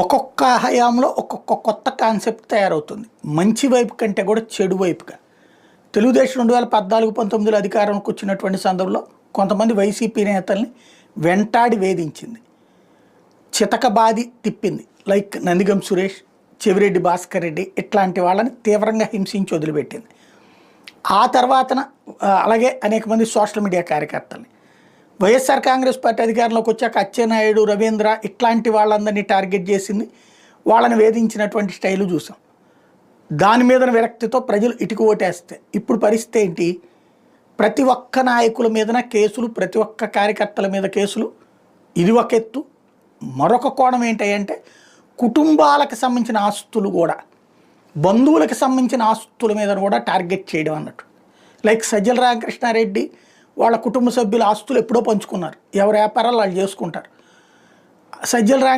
ఒక్కొక్క హయాంలో ఒక్కొక్క కొత్త కాన్సెప్ట్ తయారవుతుంది. మంచి వైపు కంటే కూడా చెడు వైపుగా. తెలుగుదేశం రెండు వేల పద్నాలుగు పంతొమ్మిదిలో అధికారంకి వచ్చినటువంటి సందర్భంలో కొంతమంది వైసీపీ నేతల్ని వెంటాడి వేధించింది. చితకబాది తిప్పింది. లైక్ నందిగం సురేష్ చెవిరెడ్డి భాస్కర్ రెడ్డి ఇట్లాంటి వాళ్ళని తీవ్రంగా హింసించి వదిలిపెట్టింది. ఆ తర్వాతన అలాగే అనేక మంది సోషల్ మీడియా కార్యకర్తల్ని. వైఎస్ఆర్ కాంగ్రెస్ పార్టీ అధికారంలోకి వచ్చాక అచ్చెన్నాయుడు రవీంద్ర ఇట్లాంటి వాళ్ళందరినీ టార్గెట్ చేసింది. వాళ్ళని వేధించినటువంటి స్టైలు చూసాం. దాని మీద విరక్తితో ప్రజలు ఇటుకు ఓటేస్తే ఇప్పుడు పరిస్థితి ఏంటి? ప్రతి ఒక్క నాయకుల మీదన కేసులు ప్రతి ఒక్క కార్యకర్తల మీద కేసులు. ఇది ఒక ఎత్తు. మరొక కోణం ఏంటంటే కుటుంబాలకు సంబంధించిన ఆస్తులు కూడా బంధువులకు సంబంధించిన ఆస్తుల మీద కూడా టార్గెట్ చేయడం అన్నట్టు. లైక్ సజ్జల రామకృష్ణారెడ్డి వాళ్ళ కుటుంబ సభ్యుల ఆస్తులు ఎప్పుడో పంచుకున్నారు. ఎవరి వ్యాపారాలు వాళ్ళు చేసుకుంటారు. సజ్జల ర్యాంక్